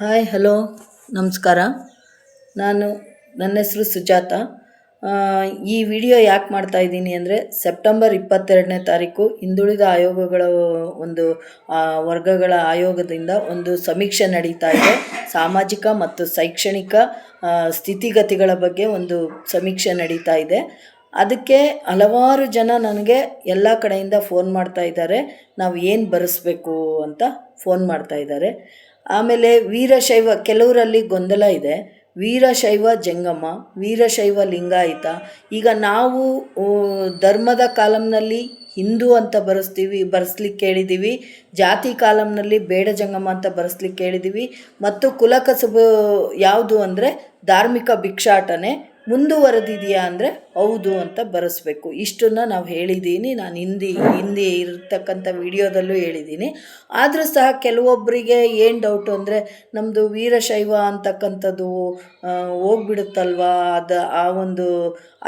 Hi, hello, ನಮಸ್ಕಾರ. ನಾನು ನನ್ನ ಹೆಸರು ಸುಜಾತ. ಈ ವಿಡಿಯೋ ಯಾಕೆ ಮಾಡ್ತಾ ಇದ್ದೀನಿ ಅಂದರೆ ಸೆಪ್ಟೆಂಬರ್ ಇಪ್ಪತ್ತೆರಡನೇ ತಾರೀಕು ಹಿಂದುಳಿದ ಆಯೋಗಗಳ ಒಂದು ವರ್ಗಗಳ ಆಯೋಗದಿಂದ ಒಂದು ಸಮೀಕ್ಷೆ ನಡೀತಾ ಇದೆ. ಸಾಮಾಜಿಕ ಮತ್ತು ಶೈಕ್ಷಣಿಕ ಸ್ಥಿತಿಗತಿಗಳ ಬಗ್ಗೆ ಒಂದು ಸಮೀಕ್ಷೆ ನಡೀತಾ ಇದೆ. ಅದಕ್ಕೆ ಹಲವಾರು ಜನ ನನಗೆ ಎಲ್ಲ ಕಡೆಯಿಂದ ಫೋನ್ ಮಾಡ್ತಾ ಇದ್ದಾರೆ. ನಾವು ಏನು ಬರೆಸ್ಬೇಕು ಅಂತ ಫೋನ್ ಮಾಡ್ತಾ ಇದ್ದಾರೆ. ಆಮೇಲೆ ವೀರಶೈವ ಕೆಲವರಲ್ಲಿ ಗೊಂದಲ ಇದೆ. ವೀರಶೈವ ಜಂಗಮ, ವೀರಶೈವ ಲಿಂಗಾಯತ. ಈಗ ನಾವು ಧರ್ಮದ ಕಾಲಂನಲ್ಲಿ ಹಿಂದೂ ಅಂತ ಬರೆಸ್ತೀವಿ, ಬರೆಸ್ಲಿಕ್ಕೆ ಕೇಳಿದ್ದೀವಿ ಜಾತಿ ಕಾಲಂನಲ್ಲಿ ಬೇಡ ಜಂಗಮ ಅಂತ ಬರೆಸ್ಲಿಕ್ಕೆ ಹೇಳಿದ್ದೀವಿ. ಮತ್ತು ಕುಲಕಸಬು ಯಾವುದು ಅಂದರೆ ಧಾರ್ಮಿಕ ಭಿಕ್ಷಾಟನೆ. ಮುಂದುವರೆದಿದೆಯಾ ಅಂದರೆ ಹೌದು ಅಂತ ಬರೆಸ್ಬೇಕು. ಇಷ್ಟನ್ನು ನಾವು ಹೇಳಿದ್ದೀನಿ ನಾನು ಹಿಂದಿ ಹಿಂದಿ ಇರತಕ್ಕಂಥ ವಿಡಿಯೋದಲ್ಲೂ ಹೇಳಿದ್ದೀನಿ ಆದರೂ ಸಹ ಕೆಲವೊಬ್ಬರಿಗೆ ಏನು ಡೌಟು ಅಂದರೆ ನಮ್ಮದು ವೀರಶೈವ ಅಂತಕ್ಕಂಥದ್ದು ಹೋಗ್ಬಿಡುತ್ತಲ್ವಾ? ಅದು, ಆ ಒಂದು,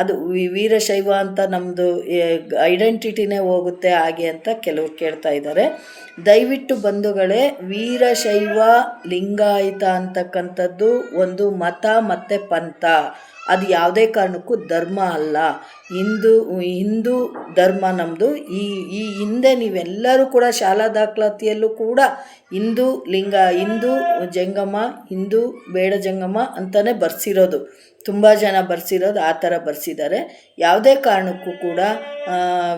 ಅದು ವೀರಶೈವ ಅಂತ ನಮ್ಮದು ಐಡೆಂಟಿಟಿನೇ ಹೋಗುತ್ತೆ ಹಾಗೆ ಅಂತ ಕೆಲವರು ಕೇಳ್ತಾ ಇದ್ದಾರೆ ದಯವಿಟ್ಟು ಬಂಧುಗಳೇ, ವೀರಶೈವ ಲಿಂಗಾಯಿತ ಅಂತಕ್ಕಂಥದ್ದು ಒಂದು ಮತ ಮತ್ತು ಪಂಥ. ಅದು ಯಾವುದೇ ಕಾರಣಕ್ಕೂ ಧರ್ಮ ಅಲ್ಲ. ಹಿಂದೂ ಹಿಂದೂ ಧರ್ಮ ನಮ್ಮದು ಈ ಈ ಹಿಂದೆ ನೀವೆಲ್ಲರೂ ಕೂಡ ಶಾಲಾ ದಾಖಲಾತಿಯಲ್ಲೂ ಕೂಡ ಹಿಂದೂ ಲಿಂಗ, ಹಿಂದೂ ಜಂಗಮ, ಹಿಂದೂ ಬೇಡ ಜಂಗಮ ಅಂತಲೇ ಬರ್ಸಿರೋದು. ತುಂಬ ಜನ ಬರ್ಸಿರೋದು, ಆ ಥರ ಬರ್ಸಿದ್ದಾರೆ. ಯಾವುದೇ ಕಾರಣಕ್ಕೂ ಕೂಡ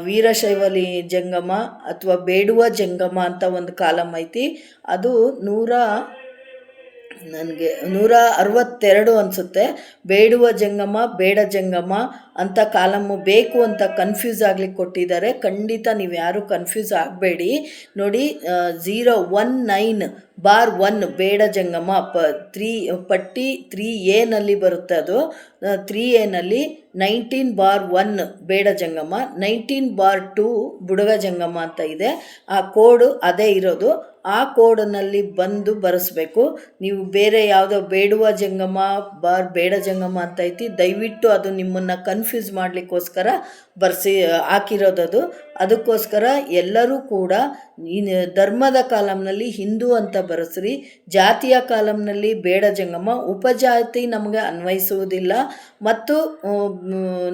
ವೀರಶೈವಲಿ ವೀರಶೈವ ಜಂಗಮ ಅಥವಾ ಬೇಡುವ ಜಂಗಮ ಅಂತ ಒಂದು ಕಾಲಮ್ ಐತಿ. ಅದು ನೂರ ನನಗೆ ನೂರ ಅರವತ್ತೆರಡು ಅನಿಸುತ್ತೆ. ಬೇಡುವ ಜಂಗಮ, ಬೇಡ ಜಂಗಮ ಅಂತ ಕಾಲಮ್ಮು ಬೇಕು ಅಂತ ಕನ್ಫ್ಯೂಸ್ ಆಗ್ಲಿಕ್ಕೆ ಕೊಟ್ಟಿದ್ದಾರೆ. ಖಂಡಿತ ನೀವು ಯಾರೂ ಕನ್ಫ್ಯೂಸ್ ಆಗಬೇಡಿ. ನೋಡಿ zero one nine bar one ಬೇಡ ಜಂಗಮ, ಪ ತ್ರೀ, ಪಟ್ಟಿ ತ್ರೀ ಎನಲ್ಲಿ ಬರುತ್ತೆ ಅದು. ತ್ರೀ ಎನಲ್ಲಿ ನೈನ್ಟೀನ್ ಬಾರ್ ಒನ್ ಬೇಡ ಜಂಗಮ, ನೈನ್ಟೀನ್ ಬಾರ್ ಟು ಬುಡಗ ಜಂಗಮ ಅಂತ ಇದೆ. ಆ ಕೋಡು ಅದೇ ಇರೋದು. ಆ ಕೋಡ್ನಲ್ಲಿ ಬಂದು ಬರೆಸ್ಬೇಕು. ನೀವು ಬೇರೆ ಯಾವುದೋ ಬೇಡುವ ಜಂಗಮ, ಬಾರ್ ಬೇಡ ಜಂಗಮ ಅಂತ ಐತಿ, ದಯವಿಟ್ಟು ಅದು ನಿಮ್ಮನ್ನು ಕನ್ಫ್ಯೂಸ್ ಮಾಡಲಿಕ್ಕೋಸ್ಕರ ಬರ್ಸಿ ಹಾಕಿರೋದದು. ಅದಕ್ಕೋಸ್ಕರ ಎಲ್ಲರೂ ಕೂಡ ಧರ್ಮದ ಕಾಲಂನಲ್ಲಿ ಹಿಂದೂ ಅಂತ ಬರೆಸ್ರಿ. ಜಾತಿಯ ಕಾಲಂನಲ್ಲಿ ಬೇಡ ಜಂಗಮ ಉಪಜಾತಿ ನಮಗೆ ಅನ್ವಯಿಸುವುದಿಲ್ಲ ಮತ್ತು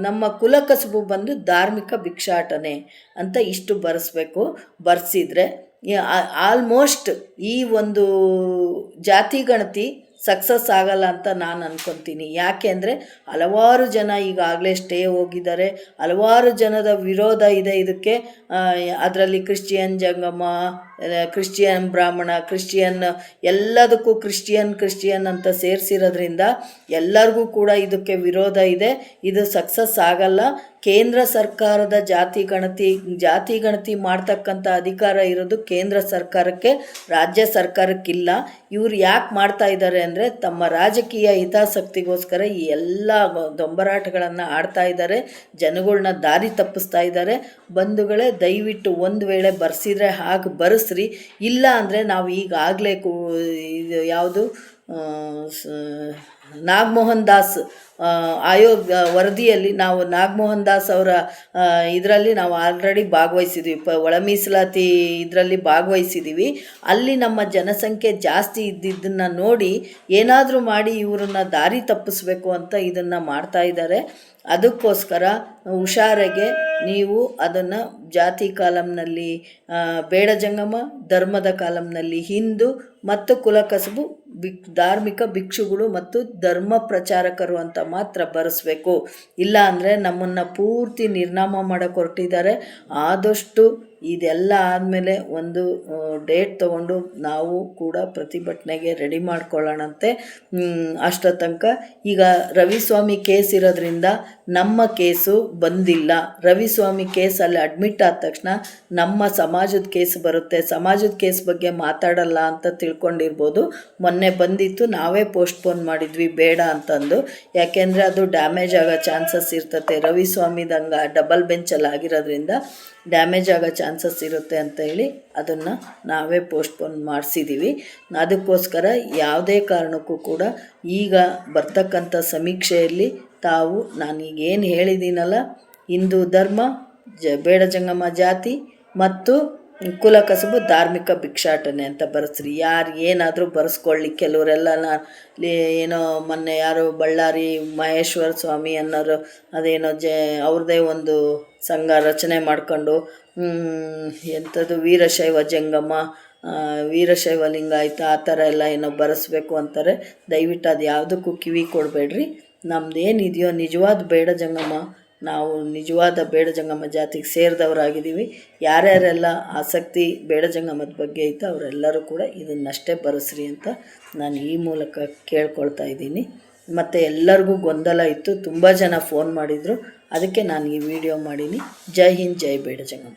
ನಮ್ಮ ಕುಲಕಸುಬು ಬಂದು ಧಾರ್ಮಿಕ ಭಿಕ್ಷಾಟನೆ ಅಂತ ಇಷ್ಟು ಬರೆಸ್ಬೇಕು. ಬರೆಸಿದ್ರೆ ಆಲ್ಮೋಸ್ಟ್ ಈ ಒಂದು ಜಾತಿ ಗಣತಿ ಸಕ್ಸಸ್ ಆಗಲ್ಲ ಅಂತ ನಾನು ಅನ್ಕೊತೀನಿ. ಯಾಕೆ ಅಂದರೆ, ಹಲವಾರು ಜನ ಈಗಾಗಲೇ ಸ್ಟೇ ಹೋಗಿದ್ದಾರೆ. ಹಲವಾರು ಜನದ ವಿರೋಧ ಇದೆ ಇದಕ್ಕೆ. ಅದರಲ್ಲಿ ಕ್ರಿಶ್ಚಿಯನ್ ಜಂಗಮ ಕ್ರಿಶ್ಚಿಯನ್, ಬ್ರಾಹ್ಮಣ, ಕ್ರಿಶ್ಚಿಯನ್, ಎಲ್ಲದಕ್ಕೂ ಕ್ರಿಶ್ಚಿಯನ್ ಕ್ರಿಶ್ಚಿಯನ್ ಅಂತ ಸೇರಿಸಿರೋದ್ರಿಂದ ಎಲ್ಲರಿಗೂ ಕೂಡ ಇದಕ್ಕೆ ವಿರೋಧ ಇದೆ. ಇದು ಸಕ್ಸಸ್ ಆಗಲ್ಲ. ಕೇಂದ್ರ ಸರ್ಕಾರದ ಜಾತಿ ಗಣತಿ ಜಾತಿ ಗಣತಿ ಮಾಡ್ತಕ್ಕಂಥ ಅಧಿಕಾರ ಇರೋದು ಕೇಂದ್ರ ಸರ್ಕಾರಕ್ಕೆ, ರಾಜ್ಯ ಸರ್ಕಾರಕ್ಕಿಲ್ಲ. ಇವ್ರು ಯಾಕೆ ಮಾಡ್ತಾ ಇದ್ದಾರೆ ಅಂದರೆ ತಮ್ಮ ರಾಜಕೀಯ ಹಿತಾಸಕ್ತಿಗೋಸ್ಕರ ಈ ಎಲ್ಲ ದೊಂಬರಾಟಗಳನ್ನು ಆಡ್ತಾ ಇದ್ದಾರೆ. ಜನಗಳನ್ನ ದಾರಿ ತಪ್ಪಿಸ್ತಾ ಇದ್ದಾರೆ. ಬಂಧುಗಳೇ ದಯವಿಟ್ಟು ಒಂದು ವೇಳೆ ಬರ್ಸಿದ್ರೆ ಹಾಗೆ ಬರೆಸ್ರಿ ಇಲ್ಲ ಅಂದರೆ ನಾವು ಈಗಾಗಲೇ ಕೂ ಇದು ಯಾವುದು ನಾಗಮೋಹನ್ ದಾಸ್ ಆಯೋಗ ವರದಿಯಲ್ಲಿ ನಾವು ನಾಗಮೋಹನ್ ದಾಸ್ ಅವರ ಇದರಲ್ಲಿ ನಾವು ಆಲ್ರೆಡಿ ಭಾಗವಹಿಸಿದ್ವಿ. ಪ ಒಳ ಮೀಸಲಾತಿ ಇದರಲ್ಲಿ ಭಾಗವಹಿಸಿದ್ದೀವಿ ಅಲ್ಲಿ ನಮ್ಮ ಜನಸಂಖ್ಯೆ ಜಾಸ್ತಿ ಇದ್ದಿದ್ದನ್ನು ನೋಡಿ ಏನಾದರೂ ಮಾಡಿ ಇವರನ್ನ ದಾರಿ ತಪ್ಪಿಸ್ಬೇಕು ಅಂತ ಇದನ್ನು ಮಾಡ್ತಾ ಇದ್ದಾರೆ. ಅದಕ್ಕೋಸ್ಕರ ಹುಷಾರಾಗೆ ನೀವು ಅದನ್ನು ಜಾತಿ ಕಾಲಂನಲ್ಲಿ ಬೇಡ ಜಂಗಮ, ಧರ್ಮದ ಕಾಲಂನಲ್ಲಿ ಹಿಂದೂ ಮತ್ತು ಕುಲಕಸಬು ಬಿಕ್ ಧಾರ್ಮಿಕ ಭಿಕ್ಷುಗಳು ಮತ್ತು ಧರ್ಮ ಪ್ರಚಾರಕರು ಅಂತ ಮಾತ್ರ ಬರೆಸ್ಬೇಕು. ಇಲ್ಲ ಅಂದರೆ ನಮ್ಮನ್ನು ಪೂರ್ತಿ ನಿರ್ನಾಮ ಮಾಡೋಕ್ಕೆ ಹೊರಟಿದ್ದಾರೆ. ಆದಷ್ಟು ಇದೆಲ್ಲ ಆದಮೇಲೆ ಒಂದು ಡೇಟ್ ತಗೊಂಡು ನಾವು ಕೂಡ ಪ್ರತಿಭಟನೆಗೆ ರೆಡಿ ಮಾಡ್ಕೊಳ್ಳೋಣಂತೆ. ಅಷ್ಟರ ಅಷ್ಟೋ ತನಕ ಈಗ ರವಿಸ್ವಾಮಿ ಕೇಸ್ ಇರೋದ್ರಿಂದ ನಮ್ಮ ಕೇಸು ಬಂದಿಲ್ಲ. ರವಿಸ್ವಾಮಿ ಕೇಸಲ್ಲಿ ಅಡ್ಮಿಟ್ ಆದ ತಕ್ಷಣ ನಮ್ಮ ಸಮಾಜದ ಕೇಸ್ ಬರುತ್ತೆ. ಸಮಾಜದ ಕೇಸ್ ಬಗ್ಗೆ ಮಾತಾಡಲ್ಲ ಅಂತ ತಿಳ್ಕೊಂಡಿರ್ಬೋದು. ಮೊನ್ನೆ ಬಂದಿತ್ತು, ನಾವೇ ಪೋಸ್ಟ್ಪೋನ್ ಮಾಡಿದ್ವಿ, ಬೇಡ ಅಂತಂದು. ಯಾಕೆಂದರೆ ಅದು ಡ್ಯಾಮೇಜ್ ಆಗೋ ಚಾನ್ಸಸ್ ಇರ್ತತೆ. ರವಿಸ್ವಾಮಿದಂಗೆ ಡಬಲ್ ಬೆಂಚಲ್ಲಿ ಆಗಿರೋದ್ರಿಂದ ಡ್ಯಾಮೇಜ್ ಆಗೋ ಚಾನ್ಸಸ್ ಇರುತ್ತೆ ಅಂತ ಹೇಳಿ ಅದನ್ನು ನಾವೇ ಪೋಸ್ಟ್ಪೋನ್ ಮಾಡಿಸಿದ್ದೀವಿ ಅದಕ್ಕೋಸ್ಕರ ಯಾವುದೇ ಕಾರಣಕ್ಕೂ ಕೂಡ ಈಗ ಬರ್ತಕ್ಕಂಥ ಸಮೀಕ್ಷೆಯಲ್ಲಿ ತಾವು ನಾನೀಗ ಏನು ಹೇಳಿದ್ದೀನಲ್ಲ ಹಿಂದೂ ಧರ್ಮ, ಜ, ಬೇಡ ಜಂಗಮ ಜಾತಿ ಮತ್ತು ಕುಲ ಕಸುಬು ಧಾರ್ಮಿಕ ಭಿಕ್ಷಾಟನೆ ಅಂತ ಬರೆಸ್ರಿ. ಯಾರು ಏನಾದರೂ ಬರೆಸ್ಕೊಳ್ಳಿ. ಕೆಲವರೆಲ್ಲ ಏನೋ ಮೊನ್ನೆ ಯಾರು ಬಳ್ಳಾರಿ ಮಹೇಶ್ವರ ಸ್ವಾಮಿ ಅನ್ನೋರು ಅದೇನೋ ಜೆ ಅವ್ರದ್ದೇ ಒಂದು ಸಂಘ ರಚನೆ ಮಾಡ್ಕೊಂಡು ಎಂಥದ್ದು ವೀರಶೈವ ಜಂಗಮ್ಮ ವೀರಶೈವ ಲಿಂಗಾಯತ ಆ ಥರ ಎಲ್ಲ ಏನೋ ಬರೆಸ್ಬೇಕು ಅಂತಾರೆ. ದಯವಿಟ್ಟು ಅದು ಯಾವುದಕ್ಕೂ ಕಿವಿ ಕೊಡಬೇಡ್ರಿ. ನಮ್ದು ಏನಿದೆಯೋ ನಿಜವಾದ ಬೇಡ ಜಂಗಮ. ನಾವು ನಿಜವಾದ ಬೇಡ ಜಂಗಮ ಜಾತಿಗೆ ಸೇರಿದವರಾಗಿದ್ದೀವಿ. ಯಾರ್ಯಾರೆಲ್ಲ ಆಸಕ್ತಿ ಬೇಡ ಜಂಗಮದ ಬಗ್ಗೆ ಐತೆ ಅವರೆಲ್ಲರೂ ಕೂಡ ಇದನ್ನಷ್ಟೇ ಬರೆಸ್ರಿ ಅಂತ ನಾನು ಈ ಮೂಲಕ ಕೇಳ್ಕೊಳ್ತಾ ಇದ್ದೀನಿ. ಮತ್ತು ಎಲ್ಲರಿಗೂ ಗೊಂದಲ ಇತ್ತು, ತುಂಬ ಜನ ಫೋನ್ ಮಾಡಿದರು. ಅದಕ್ಕೆ ನಾನು ಈ ವಿಡಿಯೋ ಮಾಡೀನಿ. ಜೈ ಹಿಂದ್, ಜೈ ಬೇಡ ಜಂಗಮ.